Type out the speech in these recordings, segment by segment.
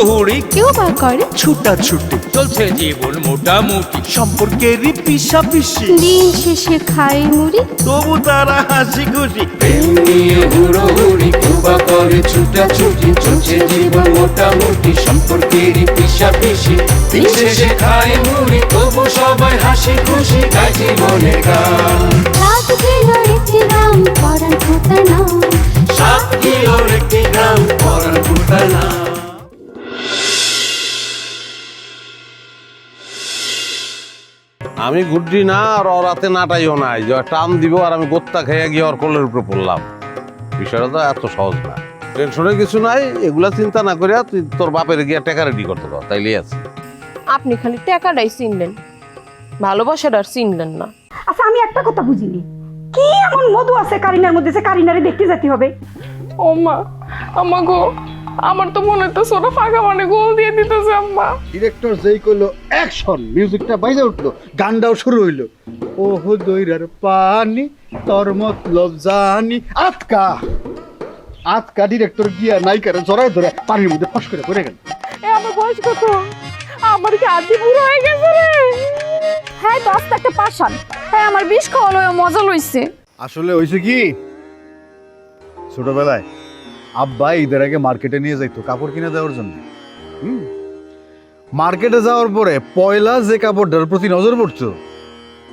হুড়োহুড়ি কেউ বা করে? ছুটা ছুটি চলছে জীবন মোটামুটি। সম্পর্কেরই পিসা পিসি দিন শেষে খাই মুড়ি। তবু তারা হাসি খুশি। প্রেম নিয়ে হুড়োহুড়ি কুবা করে ছুটাছুটি। চলছে জীবন মোটামুটি সম্পর্কেরই পিসা পিসি দিন শেষে খায় মুড়ি তবু সবাই হাসি খুশি গায় জীবনের গান। রাত গেল একটি গ্রাম পরান খোতার নাম সাত কিলোর একটি গ্রাম পরানপুর তার আমি গুড্ডি না আর ওর রাতে নাটাইও নাই। যে টান দিব আর আমি গোত্তা খেয়ে গিয়ে ওর কোলের উপরে পড়লাম। বিষয়টা তো এত সহজ না। টেনশনের কিছু নাই এগুলা চিন্তা না করিয়া তুই তোর বাপের গিয়া টেকা রেডি করতে পার তাইলেই আছে। আপনি খালি টাকাটাই চিনলেন ভালোবাসাটা আর চিনলেন না। আচ্ছা আমি একটা কথা বুঝিনি। কি এমন মধু আছে কারিনার মধ্যে যে কারিনারে দেখতে যেতে হবে? ও মা আম্মা গো আমার তো মনে হতো সোনা ফাঁকা মানে গোল দিয়ে দিতেছে আম্মা। ডিরেক্টর যেই করল অ্যাকশন মিউজিকটা বাইজে উঠল গানটাও শুরু হইল। ওহ দইরার পানি তোর মতলব জানি আতকা আতকা ডিরেক্টর গিয়া নায়িকারে জড়ায় ধরে পানির মধ্যে ফস করে পড়ে গেল। এ আমার বয়স কত? আমার কি আদি বুড়ো হয়ে গেছে রে? হ্যাঁ দশ একটা পাশান হ্যাঁ আমার বিষ খাওয়ালো মজা লইছে। আসলে হইছে কি? ছোটবেলায় আব্বা ঈদের আগে মার্কেটে নিয়ে যাইতো কাপড় কিনে দেওয়ার জন্য। হুম? মার্কেটে যাওয়ার পরে পয়লা যে কাপড়টার প্রতি নজর পড়তো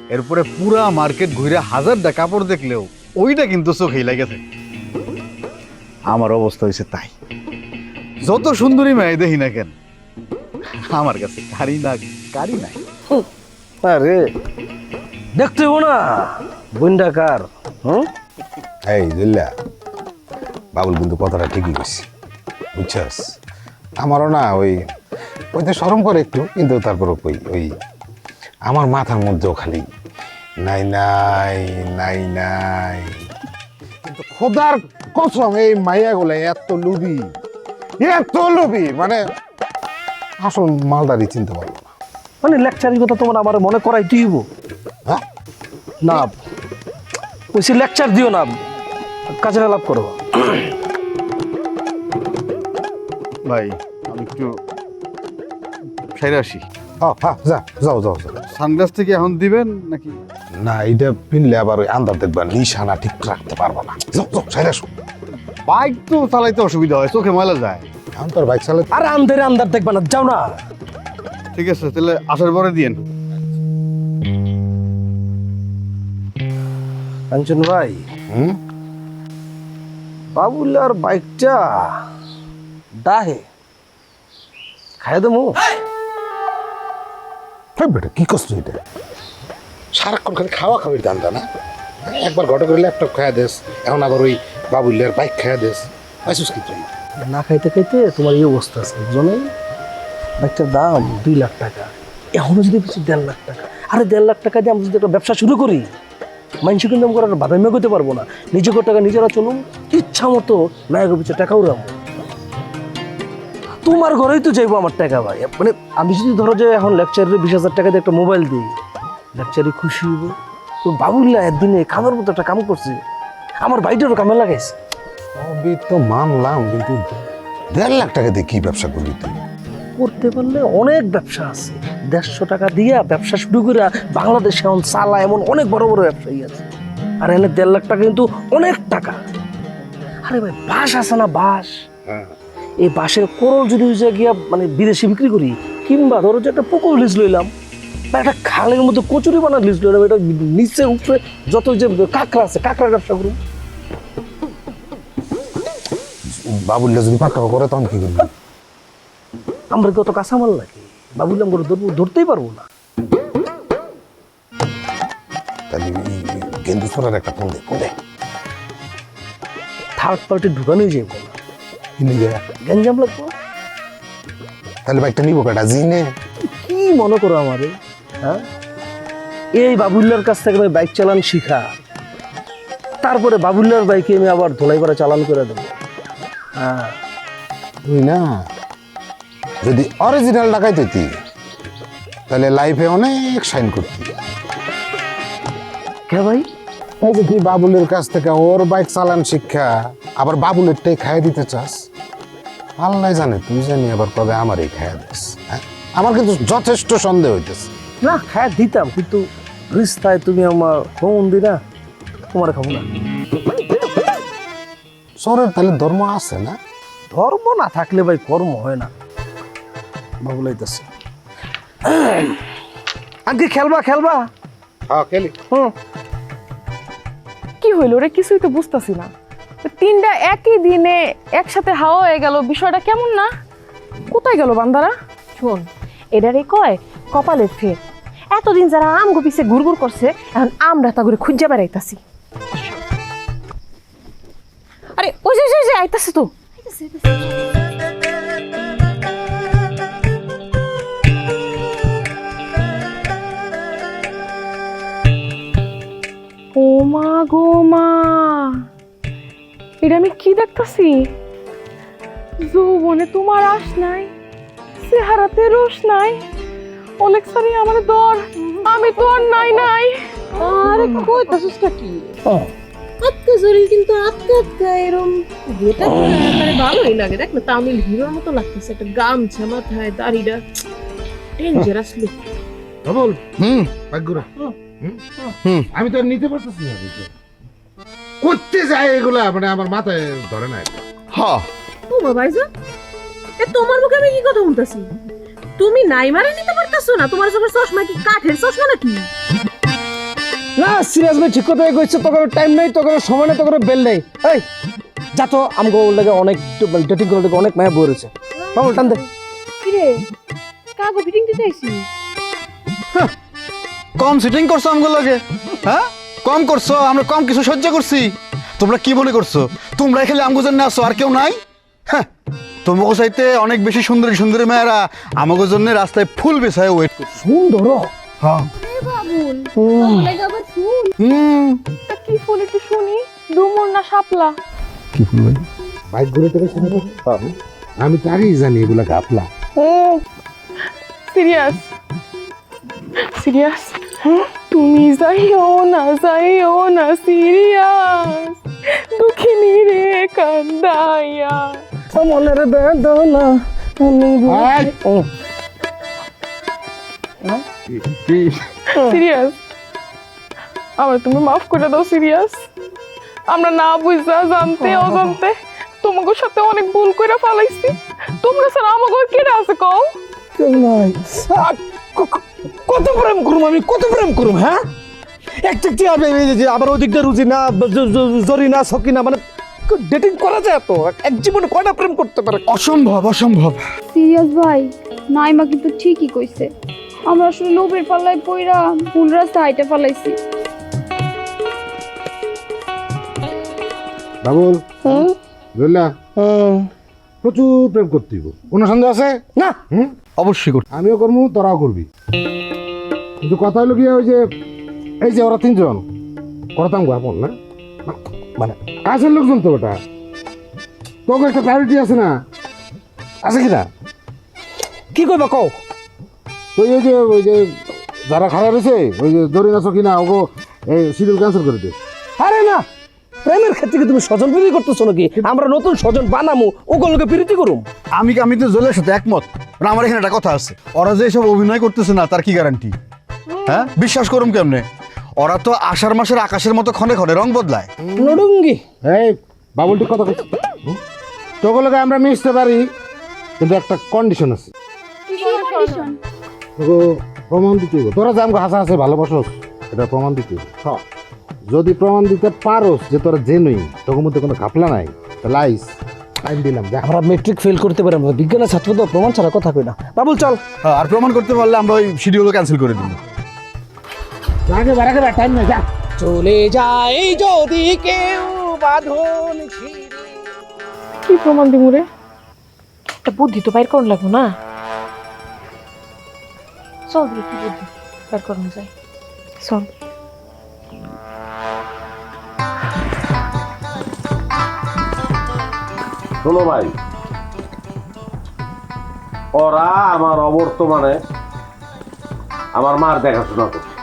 এরপরে পুরা মার্কেট ঘুরে হাজারটা কাপড় দেখলেও ওইটা কিন্তু চোখেই লেগেছে আমার অবস্থা হয়েছে তাই। যত সুন্দরী মেয়ে দেখি না কেন আমার কাছে কারি না কারি নাই। আরে দেখতে না। বন্ডা কার হুম? এই দিল্লা বাবুল কিন্তু কথাটা ঠিকই কইছি। বুঝছস? আমারও না ওই ওইতে সরম করে একটু কিন্তু তারপর ওই ওই আমার মাথার মধ্যেও খালি নাই নাই নাই নাই। কিন্তু খোদার কসম এই মাইয়াগুলো এত লুবি এত লুবি মানে আসল মালদারি চিনতে পারব না। মানে লেকচারের কথা তোমার আমার মনে করাই হ্যাঁ? না ওইসে লেকচার দিও না কাজে লাভ করো। ভাই আমি একটু সাইরে আসি। ও হ্যাঁ যা যাও যাও যাও। সানগ্লাস থেকে এখন দিবেন নাকি? না এটা পিনলে আবার ওই আন্দার দেখবা নিশানা ঠিক রাখতে পারব না। যাও যাও সাইড আসো। বাইক তো চালাইতে অসুবিধা হয় চোখে ময়লা যায়। এখন তোর বাইক চালাতে আরে আন্ধারে আন্ধার দেখবা না যাও না। ঠিক আছে তাহলে আসার পরে দিয়েন। কাঞ্চন ভাই হুম? বাবুলার বাইকটা ডাহে খাই দেবো। বেটা কি কষ্ট এটা? সারাক্ষণ খালি খাওয়া খাওয়ার দান্দা না? একবার ঘটে করে ল্যাপটপ খাওয়া দেস এখন আবার ওই বাবুল্যার বাইক খাওয়া দেস। পাইছিস কি তুই? না খাইতে খাইতে তোমার এই অবস্থা আছে বুঝছ বাইকটার দাম দুই লাখ টাকা। এখনও যদি বেশি দেড় লাখ টাকা। আরে দেড় লাখ টাকা দিয়ে আমরা যদি একটা ব্যবসা শুরু করি মানুষ কিন্তু আমি করার বাদামিও করতে পারব না। নিজে করে টাকা নিজেরা চলুন ইচ্ছা মতো নায়কের পিছিয়ে টাকাও রাখব তোমার ঘরেই তো যাইবো আমার টাকা ভাই। মানে আমি যদি ধরো যে এখন লেকচারের বিশ হাজার টাকা দিয়ে একটা মোবাইল দিই লেকচারে খুশি হইব। তো বাবুল্লা একদিনে খাবার মতো একটা কাম করছে। আমার ভাইটারও কামে লাগাইছে। সবই তো মানলাম কিন্তু দেড় লাখ টাকা দিয়ে কি ব্যবসা করবি তুই? করতে পারলে অনেক ব্যবসা আছে। দেড়শো টাকা দিয়া ব্যবসা শুরু করে বাংলাদেশে এখন চালা এমন অনেক বড় বড় ব্যবসায়ী আছে। আর এনে দেড় লাখ টাকা কিন্তু অনেক টাকা। আরে ভাই বাস আছে না বাস এই বাসের করল যদি গিয়া মানে বিদেশে বিক্রি করি কিংবা ধরো যে একটা পুকুর লিজ লইলাম বা একটা খালের মধ্যে কচুরি বানার লিজ লইলাম এটা নিচে উপরে যত যে কাঁকড়া আছে কাঁকড়ার ব্যবসা করুন। বাবুল্লা যদি পাঁচ টাকা করে তখন কি করবি? আমরা কত কাঁচামাল লাগে বাবুলাম করে ধরবো ধরতেই পারব না। তাহলে এই- এই গেন্দু ছোড়ার একটা ফোন দে ফোন দে। থার্ড পার্টি ঢুকানোই যাব না কিনে দে গঞ্জাম লাগবো? তাহলে বাইকটা নিবো কাটা জিনে কি মনে করো আমারে হ্যাঁ? এই বাবুল্লার কাছ থেকে আমি বাইক চালান শিখা। তারপরে বাবুল্লার বাইকে আমি আবার ধোলাই করে চালান করে দেবো। হ্যাঁ। তুই না। যদি অরিজিনাল টাকাই তুই তাহলে লাইফে অনেক সাইন করতি। কে ভাই? এই যে তুই বাবুলের কাছ থেকে ওর বাইক চালান শিক্ষা আবার বাবুলেরটাই খাইয়ে দিতে চাস? আল্লাহ জানে তুই জানি আবার কবে আমারই খাইয়া দিস হ্যাঁ? আমার কিন্তু যথেষ্ট সন্দেহ হইতেছে। না খায় দিতাম কিন্তু রিস্তায় তুমি আমার ফোন দি না তোমার খাব না। সরের তাহলে ধর্ম আছে না? ধর্ম না থাকলে ভাই কর্ম হয় না। বাবুলাইতেছে আগে খেলবা খেলবা? হ্যাঁ খেলি। হুম। কি হইল রে? কিছুই তো বুঝতাছি না। তিনটা একই দিনে একসাথে হাওয়া হয়ে গেল বিষয়টা কেমন না? কোথায় গেল বান্দারা? শোন এটারে কয় কপালের ফের। এতদিন যারা আমগো পিছে ঘুরঘুর করছে এখন আমরা তা করে খুঁজে বেড়াইতাছি। আরে ওই যে যে, যে আইতাছে তো। ও মা গো মা। এটা আমি কি দেখতাছি? যৌবনে তোমার আশ নাই চেহারাতে রোষ নাই। অনেক সারি আমার দর আমি তো আর নাই নাই। আরে কইতাছিসটা কি? আজকে শরীর কিন্তু আজকে আজকে এরম। এটা মানে ভালোই লাগে। দেখ না তামিল হিরোর মতো লাগতেছে একটা গামছা মাথায় দাড়িটা। ডেঞ্জারাস লুক বাবুল হুম ভাগ্যরা হুম। আমি তো আর নিতে পারতেছি না করতে যায় এগুলা মানে আমার মাথায় ধরে না। হ্যাঁ তোমার ভাইজা এ তোমার মুখে আমি কি কথা শুনতাছি তুমি নাই মারে নিতে পারতাছো না? তোমার চোখের চশমা কি কাঠের চশমা নাকি? না সিরিয়াস ভাই ঠিক কথাই কইছে তোকে টাইম নাই তোকে সময় নেই তোকে বেল নেই। এই যা তো আমগো লাগে অনেক ডেটিং করে লাগে অনেক মায়া বই রয়েছে। বাবুল টান দে। কিরে কাগো ফিটিং দিতে আইছি কম সিটিং করছ আমগুলো লাগে? হ্যাঁ? কম করছ আমরা কম কিছু সহ্য করছি। তোমরা কি মনে করছ? তোমরা খেলে আমগো জন্য আসো আর কেউ নাই? হ্যাঁ? তোমাকে চাইতে অনেক বেশি সুন্দরী সুন্দরী মেয়েরা আমাকে জন্য রাস্তায় ফুল বেছায় ওয়েট করছে। সুন্দর? হ্যাঁ। হুম। কি ফুল একটু শুনি? ডুমুর না শাপলা? কি ফুল ভাই? বাইক ঘুরে তোকে শুনে আমি তো আগেই জানি এগুলা ঘাপলা সিরিয়াস। সিরিয়াস? তুমি যাইও না যাইও না সিরিয়াস দুঃখিনী রে কান্দাইয়া। মনের বেদনা আমি সিরিয়াস আমার তুমি মাফ করে দাও সিরিয়াস আমরা না বুঝা জানতে অজান্তে তোমাকে সাথে অনেক ভুল করে ফেলাইছি। তোমরা স্যার আমাকে কেটে আছে কও? নাই। কত প্রেম করুম আমি? কত প্রেম করুম হ্যাঁ? এক চাকতি আবার ওই দিকটা রুজি না জরি না সকি না মানে ডেটিং করা যায় তো? এক জীবনে কয়টা প্রেম করতে পারে? অসম্ভব অসম্ভব। সিরিয়াস ভাই নাইমা কিন্তু ঠিকই কইছে। আমরা আসলে লোভের পাল্লায় পইরা ভুল রাস্তা হাইটে ফেলাইছি বাবুল বুঝলা প্রচুর প্রেম করতে হইব। কোনো সন্দেহ আছে? না। হুম? অবশ্যই করতে আমিও করব তোরাও করবি। কিন্তু কথা হলো গিয়ে ওই যে এই যে ওরা তিনজন করতাম গো আপন না। মানে কাছের লোকজন তো ওটা। তোকে একটা প্রায়োরিটি আছে না? আছে কি না কি কইবা কও? তো ওই যে ওই যে যারা খারাপ রয়েছে ওই যে দড়ি নাচো কিনা ওগো এই শিডিউল ক্যান্সেল করে দে। আরে না! প্রেমের ক্ষেত্রে কি তুমি স্বজন প্রীতি করতেছো নাকি? আমরা নতুন স্বজন বানামু ওগুলোকে প্রীতি করুম। আমি আমি তো জলের সাথে একমত। কারণ আমার এখানে একটা কথা আছে ওরা যে সব অভিনয় করতেছে না তার কি গ্যারান্টি হ্যাঁ? বিশ্বাস করুম কেমনে? ওরা তো আষাঢ় মাসের আকাশের মতো ক্ষণে ক্ষণে রং বদলায়। নডুঙ্গি এই বাবুলটি কথা লগে আমরা মিশতে পারি কিন্তু একটা কন্ডিশন আছে। প্রমাণ দিতে তোরা যে আমাকে হাসা হাসে ভালোবাসোস এটা প্রমাণ দিতে হ্যাঁ। যদি প্রমাণ দিতে পারোস যে তোরা জেনুইন তোর মধ্যে কোনো ঘাপলা নাই তাহলে আইস। টাইম দিলাম যা। আমরা মেট্রিক ফেল করতে পারি আমরা বিজ্ঞানের ছাত্র তো প্রমাণ ছাড়া কথা কই না। বাবুল চল। হ্যাঁ, আর প্রমাণ করতে পারলে আমরা ওই শিডিউল ক্যান্সেল করে দিব। আগে বাড়াকে টাইম নাই যা। চলে যাই যদি কেউ বাঁধন ছিঁড়ে। কি প্রমাণ দিমু রে? একটা বুদ্ধি তো বাইর করুন লাগবো না? চল দেখি কি বুদ্ধি বের করানো যায়। চল। শোনো ভাই। ওরা আমার অবর্তমানে আমার মার দেখাশোনা করছে।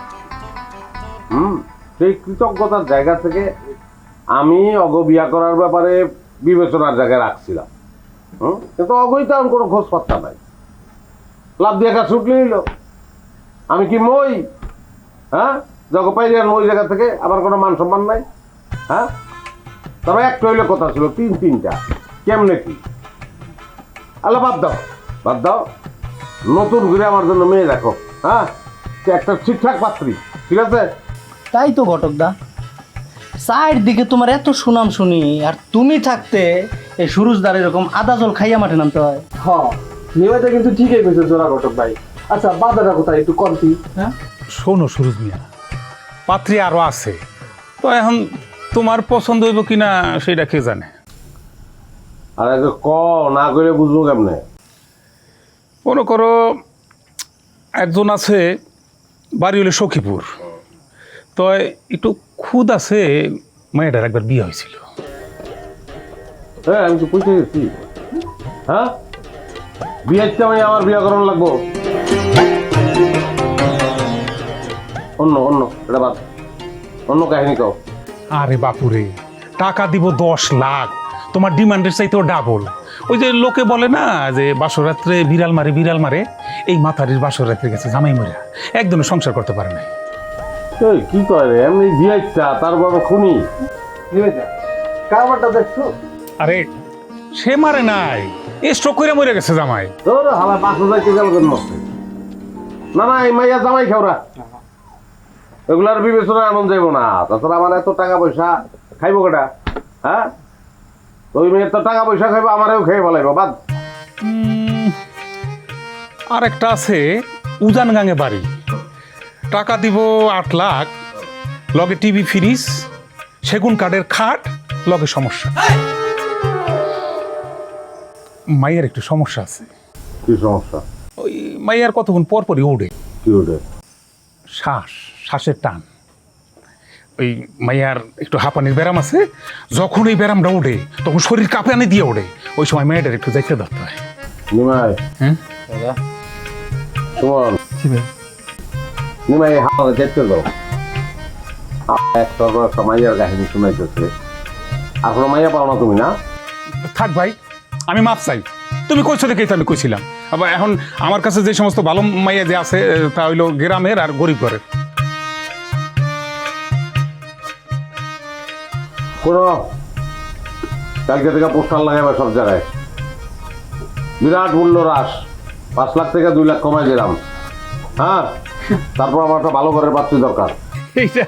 হুম? সেই কৃতজ্ঞতার জায়গা থেকে আমি অগ বিয়া করার ব্যাপারে বিবেচনার জায়গায় রাখছিলাম। হুম? কিন্তু অগই তো আমি কোনো খোঁজ পাত্তা নাই। লাভ দিয়ে কাজ ছুটলে নিল। আমি কি মই? হ্যাঁ? জগ পাইলে মই জায়গা থেকে আমার কোনো মান সম্মান নাই। হ্যাঁ? তবে একটা হইলে কথা ছিল, তিন তিনটা। কেমনে কি? আল্লাহ বাদ দাও বাদ দাও। নতুন করে আমার জন্য মেয়ে দেখো হ্যাঁ? একটা ঠিকঠাক পাত্রী ঠিক আছে? তাই তো ঘটকদা চায়ের দিকে তোমার এত সুনাম শুনি আর তুমি থাকতে এই সুরুজদার এরকম আদা জল খাইয়া মাঠে নামতে হয়। হ কিন্তু ঠিকই কইছে জোড়া ঘটক ভাই। আচ্ছা বাজারটা কোথায় একটু কমতি হ্যাঁ? শোনো সুরজ মিয়া পাত্রী আরও আছে। তো এখন তোমার পছন্দ হইব কিনা সেটা কে জানে? আর আগে ক না করে বুঝব কেমনে? মনে করো একজন আছে বাড়ি হলে সখীপুর। তো একটু খুদ আছে মেয়েটার একবার বিয়ে হয়েছিল। হ্যাঁ আমি তো পৌঁছে গেছি হ্যাঁ? বিয়ের আমি আমার বিয়ে করানো লাগবো। অন্য অন্য এটা বাদ। অন্য কাহিনী কও। আরে বাপুরে টাকা দিব দশ লাখ। তোমার ডিমান্ডের চাইতেও ডাবল ওই যে লোকে বলে না যে বাসরাত্রে বিড়াল মারে বিড়াল মারে এই মাথারির বাসরাত্রে গেছে জামাই মরিয়া। একদমই সংসার করতে পারে নাই। কি করে? এমনি বিয়েটা তার বড় খুনি। কারবারটা দেখছ? আরে সে মারে নাই। এ স্ট্রোক করে মরে গেছে জামাই। তোর হালা হাজার কে গেল কেন? না না এই মাইয়া জামাই খাওরা। এগুলার বিবেচনা আনন্দ যাইব না। তাছাড়া আমার এত টাকা পয়সা খাইব কটা? হ্যাঁ? ওই মেয়ের তো টাকা পয়সা খাইবো আমারও খেয়ে ফেলাইব বাদ। আর একটা আছে উজান গাঙে বাড়ি। টাকা দিব আট লাখ লগে টিভি ফ্রিজ সেগুন কাঠের খাট লগে সমস্যা। মাইয়ের একটু সমস্যা আছে। কি সমস্যা? ওই মাইয়ার কতক্ষণ পর পরই উড়ে। কি ওটা শ্বাস শ্বাসের টান। ওই মাইয়ার একটু হাঁপানির ব্যারাম আছে যখন এই ব্যারামটা ওঠে তখন শরীর কাঁপানি দিয়ে ওঠে ওই সময় মেয়েটার একটু যাইতে ধরতে হয়। নিমাই। হ্যাঁ? সুমন নিমাই হাতে দেখতে দাও একটা একটা মাইয়ার কাহিনী শুনাইতেছে আর কোনো মাইয়া পাও না তুমি না? থাক ভাই আমি মাপ চাই। তুমি কইছো দেখেই তো আমি কইছিলাম। আবার এখন আমার কাছে যে সমস্ত ভালো মাইয়া যে আছে তা হইল গ্রামের আর গরিব ঘরের। কোনো কালকে থেকে পোস্টার লাগাবে সব জায়গায়। বিরাট মূল্য হ্রাস পাঁচ লাখ থেকে দুই লাখ কমাই দিলাম। হ্যাঁ তারপর আমার একটা ভালো ঘরের পাত্রী দরকার। এইটা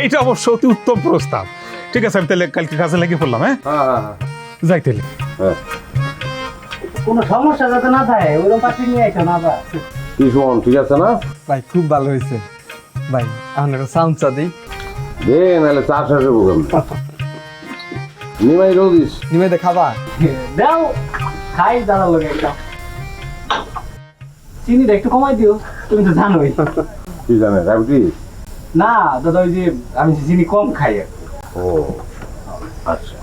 এইটা অবশ্য অতি উত্তম প্রস্তাব। ঠিক আছে আমি তাহলে কালকে কাজে লাগিয়ে পড়লাম হ্যাঁ? হ্যাঁ হ্যাঁ হ্যাঁ। যাই তাহলে। হ্যাঁ। কোনো সমস্যা যাতে না থাকে ওইরকম পাত্রী নিয়ে আইসো না কি সুমন ঠিক আছে না? ভাই খুব ভালো হয়েছে। ভাই আপনাকে সাউন্ডটা দিই। দে নাহলে চা শেষ হব কেমন নিমাই রোদিস নিয়মিত খাবা দাও খাই দাদা লগে একটা। চিনিটা একটু কমাই দিও তুমি তো জানোই। কি জানে ডায়াবেটিস না দাদা ওই যে আমি চিনি কম খাই ও আচ্ছা।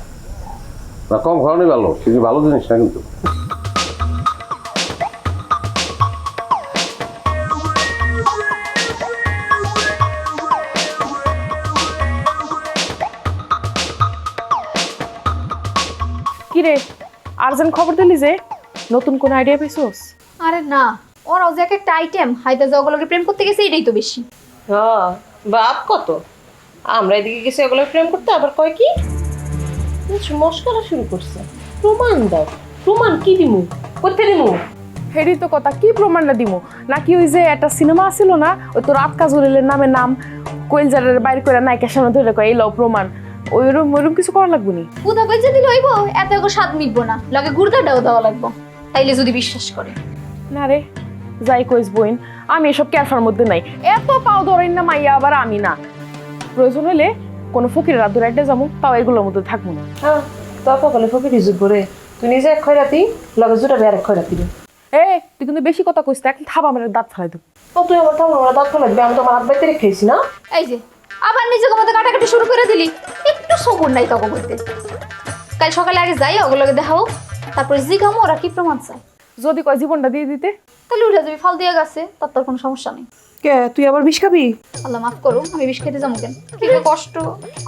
না কম খাওয়ানি ভালো চিনি ভালো জিনিস না কিন্তু। কি রে আর্জেন্ট খবর দিলি যে নতুন কোন আইডিয়া পেয়েছোস আরে না ওরাও যে এক একটা আইটেম হাইতে জগলকে প্রেম করতে গেছে এটাই তো বেশি। হ্যাঁ বাপ কত? আমরা এদিকে গেছি ওগুলো প্রেম করতে আবার কয় কি? মস্করা শুরু করছে। প্রমাণ দাও প্রমাণ কি দিমু? করতে দিমু? হেরি তো কথা কি প্রমাণটা দিমু? নাকি ওই যে একটা সিনেমা আছিল না ওই তো রাত কাজুরেলের নামে নাম কোয়েলজারের বাইর করে নায়িকার সামনে ধরে কয় এই লও প্রমাণ। ওইরকম ওইরকম কিছু করা লাগবে নি? উদা কইছে দিলে হইব এত এগো স্বাদ মিটবো না। লগে গুড়কাটাও দেওয়া লাগবো তাইলে যদি বিশ্বাস করে। না রে যাই কইস বইন আমি এসব ক্যারফার মধ্যে নাই। এত পাও ধরেন না মাইয়া আবার আমি না। প্রয়োজন হলে কোনো ফকিরের রাত ধরে একটা যাব তাও এগুলোর মধ্যে থাকব না। হ্যাঁ তোর কপালে ফকির ইজুত করে তুই নিজে এক খয়রাতি লগে জুটা বের এক খয়রাতি এ তুই কিন্তু বেশি কথা কইস এখন থাবা আমার দাঁত ফেলাই দেবো ও তুই আমার থাবা আমার দাঁত ফেলাই দিবি আমি তো আমার হাত বাইতে রেখেছি না। এই যে আবার নিজেকে মধ্যে কাটাকাটি শুরু করে দিলি। একটু সবুর নাই তখন করতে কাল সকালে আগে যাই ওগুলোকে দেখাও তারপরে জিগামো ওরা কি প্রমাণ চায়? যদি কয় জীবনটা দিয়ে দিতে। তাহলে উঠে যাবি ফাল দিয়ে গেছে তার তোর কোনো সমস্যা নেই। কে তুই আবার বিষ খাবি? আল্লাহ মাফ করো আমি বিষ খেতে যাব কেন? কি যে কষ্ট।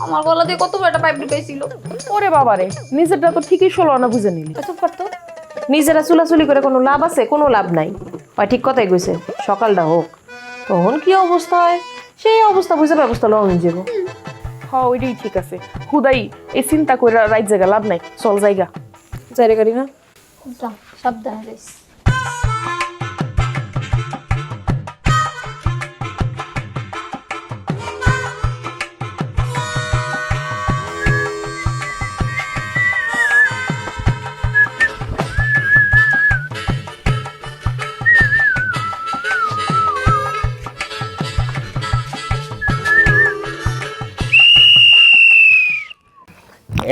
আমার গলা দিয়ে কত বড় একটা পাইপ ঢুকাইছিল ওরে বাবারে নিজেরটা তো ঠিকই ষোলো আনা বুঝে নিলি। চুপ করতো নিজেরা চুলাচুলি করে কোনো লাভ আছে কোনো লাভ নাই। ঠিক কথাই কইছে সকালটা হোক। তখন কি অবস্থা হয়? সেই অবস্থা বুঝে ব্যবস্থা লওয়া নিজে হ্যাঁ ওইটাই ঠিক আছে। হুদাই এই চিন্তা করে রাইট জায়গা লাভ নাই চল জায়গা। জায়গা করি গাড়ি না সাবধানে যাইস।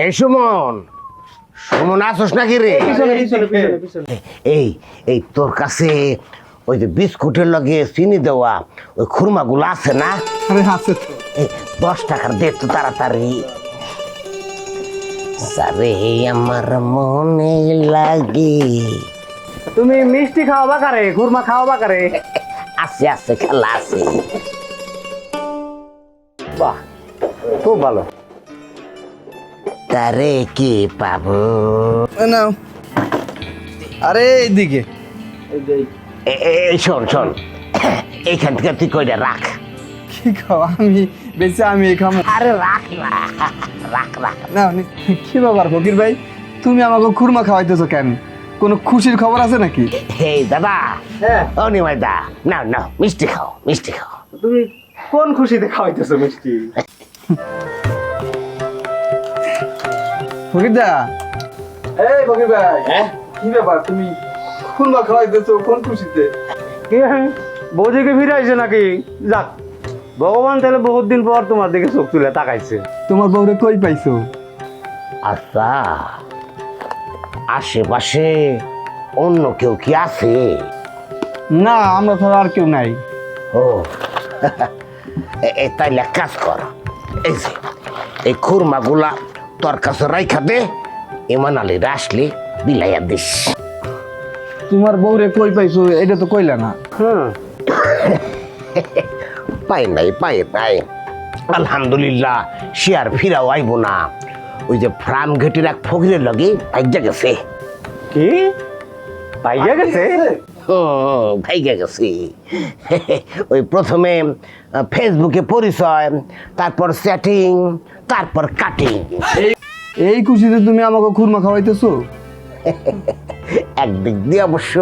এই সুমন সুমন আসোস নাকি রে? এই এই তোর কাছে ওই যে বিস্কুটের লগে চিনি দেওয়া ওই খুরমাগুলো আছে না? দশ টাকার দে তো তাড়াতাড়ি। সারে আমার মনে লাগে। তুমি মিষ্টি খাওয়াবা কারে? খুরমা খাওয়াবা কারে? আছে আছে খেলা আছে। বাহ খুব ভালো। তারে কি পাবো? নাও। আরে এইদিকে। এই শোন শোন। এইখান থেকে তুই কইটা রাখ। কি খাও? আমি বেশি আমি খাব আরে রাখ না রাখ রাখ। না নি- কি ব্যাপার ফকির ভাই? তুমি আমাকে খুরমা খাওয়াইতেছো কেন? কোনো খুশির খবর আছে নাকি? এই দাদা। হ্যাঁ। ও নিমাই দা নাও নাও মিষ্টি খাও মিষ্টি খাও। তুমি কোন খুশিতে খাওয়াইতেছো মিষ্টি? ফকির দা এই ফকির ভাই হ্যাঁ? কি ব্যাপার তুমি? খুরমা খাওয়াইতেছো কোন খুশিতে? কি বৌদিকে ফিরে আইছে নাকি? যাক ভগবান তাহলে বহুত দিন পর তোমার দিকে চোখ তুলে তাকাইছে। তোমার বউরে কই পাইছো? আচ্ছা আশেপাশে অন্য কেউ কি আছে? না আমরা তো আর কেউ নাই। ও তাইলে এক কাজ কর। এই যে এই খুরমাগুলা তোর কাছে রাইখা দে ইমান আলীর আসলে বিলাইয়া দিস। তোমার বউরে কই পাইছো এটা তো কইলা না। হ্যাঁ পাই নাই পাই নাই। আলহামদুলিল্লাহ সে আর ফিরাও আইব না। ওই যে ফ্রাম ঘেটের এক ফকিরের লগে ভাইজা গেছে। কি? পাইয়া গেছে? ও ভাইগা গেছি। ওই প্রথমে ফেসবুকে পরিচয় তারপর চ্যাটিং তারপর কাটিং এই খুশিতে তুমি আমাকে খুরমা খাওয়াইতেছো? একদিক দিয়ে অবশ্য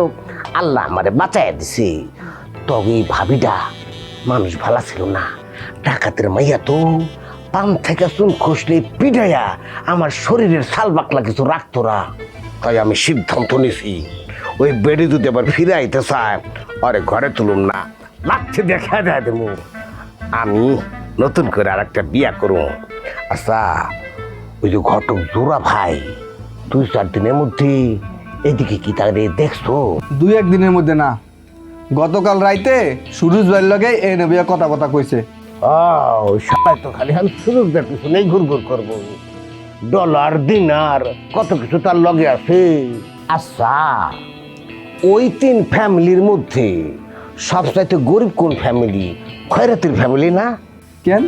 আল্লাহ আমারে বাঁচাইয়া দিছে। তবে এই ভাবিটা মানুষ ভালো ছিল না। ডাকাতের মাইয়া তো পান থেকে চুন খসলে পিডাইয়া আমার শরীরের সাল বাকলা কিছু রাখতো না। তাই আমি সিদ্ধান্ত নিছি ওই বেড়ে যদি আবার ফিরে আইতে চায় আরে ঘরে তুলুন না লাগছে দেখা দেয় দেবো। আমি নতুন করে আর একটা বিয়া করব। আচ্ছা ওই যে ঘটক জোড়া ভাই দুই চার দিনের মধ্যে এদিকে কি তাদের দেখছ? দুই একদিনের মধ্যে না। গতকাল রাইতে সুরুজ ভাইয়ের লগে এ নবিয়া কথা কথা কইছে। ও সবাই তো খালি আমি সুযোগ দেওয়ার পিছনেই ঘুর ঘুর করব। ডলার দিনার কত কিছু তার লগে আছে। আচ্ছা ওই তিন ফ্যামিলির মধ্যে সবচাইতে গরিব কোন ফ্যামিলি? খয়রাতির ফ্যামিলি না? কেন?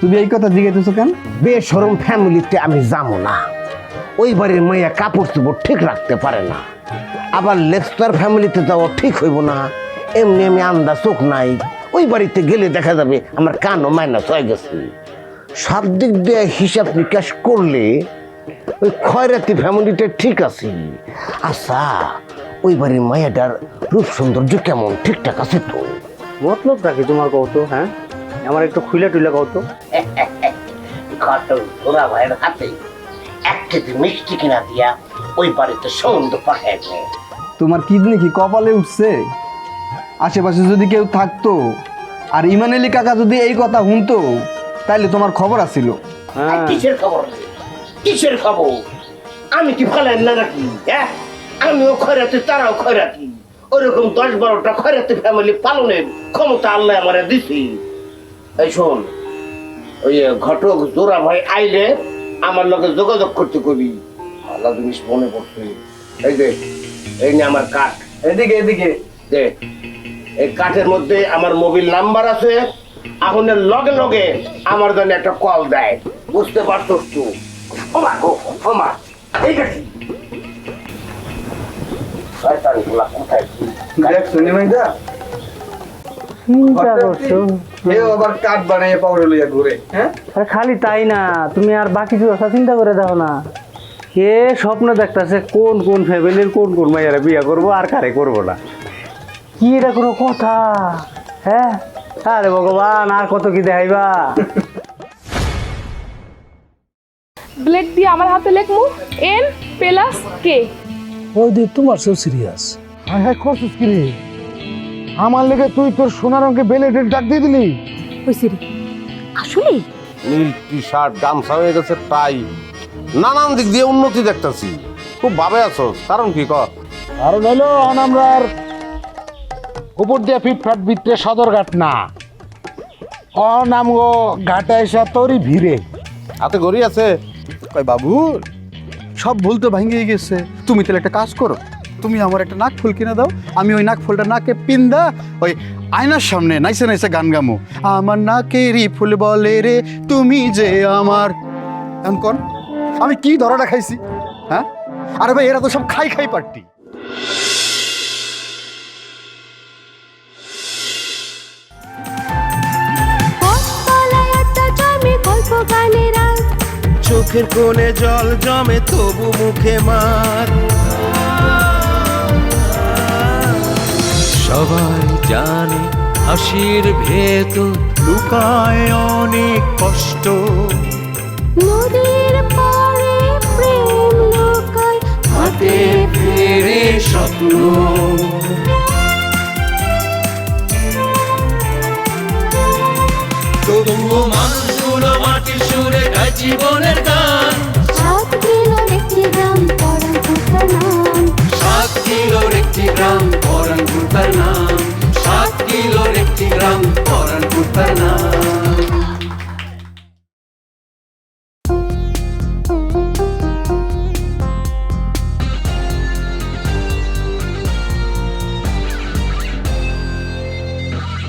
তুমি এই কথা জিজ্ঞাসা কেন? বেসরম ফ্যামিলিতে আমি যাব না। ওই বাড়ির মেয়ে কাপড় চোপড় ঠিক রাখতে পারে না। আবার লেক্সটার ফ্যামিলিতে যাওয়া ঠিক হইব না। এমনি আমি আন্দা চোখ নাই। ওই বাড়িতে গেলে দেখা যাবে আমার কানও মাইনাস হয়ে গেছে। সব দিক দিয়ে হিসাব নিকাশ করলে ওই খয়রাতি ফ্যামিলিটা ঠিক আছে। আচ্ছা ওই বাড়ির মায়াটার রূপ সৌন্দর্য কেমন? ঠিকঠাক আছে তো? মতলব রাখি তোমার কৌতো হ্যাঁ? আমার একটু খুলে টুলে কৌতো ঘটক তোরা ভাইয়ের হাতে। এক কেজি মিষ্টি কিনা দিয়া ওই বাড়িতে সৌন্দর্য পাঠায় দেয়। তোমার কিডনি কি কপালে উঠছে? আশেপাশে যদি কেউ থাকতো আর ইমান আলী কাকা যদি এই কথা শুনতো তাইলে তোমার খবর আছিল। হ্যাঁ। কিসের খবর? কিসের খবর? আমি কি ফেলেন না নাকি? হ্যাঁ? আমিও খয়রাতি তারাও খয়রাতি। ওইরকম দশ বারোটা খয়রাতি ফ্যামিলি পালনের ক্ষমতা আল্লাহ আমারে দিছি। এই শোন, ওই ঘটক জোড়া ভাই আইলে আমার লগে যোগাযোগ করতে কবি। আল্লাহ জিনিস মনে পড়ছে। এই যে, এই নে আমার কাঠ। এদিকে এদিকে। দে, এই কাঠের মধ্যে আমার মোবিল নাম্বার আছে। আগুনের লগে লগে আমার জন্য একটা কল দেয়। বুঝতে পারতো তো ওমা গো ওমা শয়তানগুলা কোথায়? দেখ, শুনি মাইদা। খালি তাই না তুমি আর বাকি কথা চিন্তা করে দেখো না। কে স্বপ্ন দেখতেছে কোন কোন ফ্যামিলির কোন কোন মাইয়ারা বিয়ে করব আর কারে করব না। কি এটা কোনো কথা হ্যাঁ? আরে ভগবান আর কত কি দেখাইবা? ব্লেড দিয়ে আমার হাতে লেখমু এন প্লাস কে ওই দি তোমার সব সিরিয়াস হায় হায় করছিস কি রে আমার লেগে তুই তোর সোনার রঙকে বেলেটের ডাক দিয়ে দিলি। হয়েছে রে আসলে? নীল টি শার্ট গামছা হয়ে গেছে টাই নানান দিক দিয়ে উন্নতি দেখতেছি। খুব ভাবে আছো কারণ কি কর? কারণ হলো এখন আমরা আর উপর দিয়ে ফিটফাট সদর ঘাট না। অনামগো ঘাটে এসে তোরই ভিড়ে। হাতে ঘড়ি আছে? কয় বাবু সব ভুল তো ভেঙে গেছে। তুমি তাহলে একটা কাজ করো। তুমি আমার একটা নাক ফুল কিনে দাও। আমি ওই নাক ফুলটা নাকে পিন্দা, ওই আয়নার সামনে নাইসে নাইসে গান গামো। আমার নাকেরই ফুল বলে রে, তুমি যে আমার। এমন কোন, আমি কি ধরাটা খাইছি? হ্যাঁ? আরে ভাই, এরা তো সব খাই খাই পার্টি। চোখের কোণে জল জমে তবু মুখে মার। সবাই জানে হাসির ভেতর লুকায় অনেক কষ্ট। নদীর পাড়ে প্রেম লোকায় হাতে ফেরে স্বপ্ন। তবুও মানুষগুলো মাটির সুরে জীবনের গান। কিলোর একটি গ্রাম পরানপুর তার নাম। সাত কিলোর একটি গ্রাম পরানপুর তার নাম।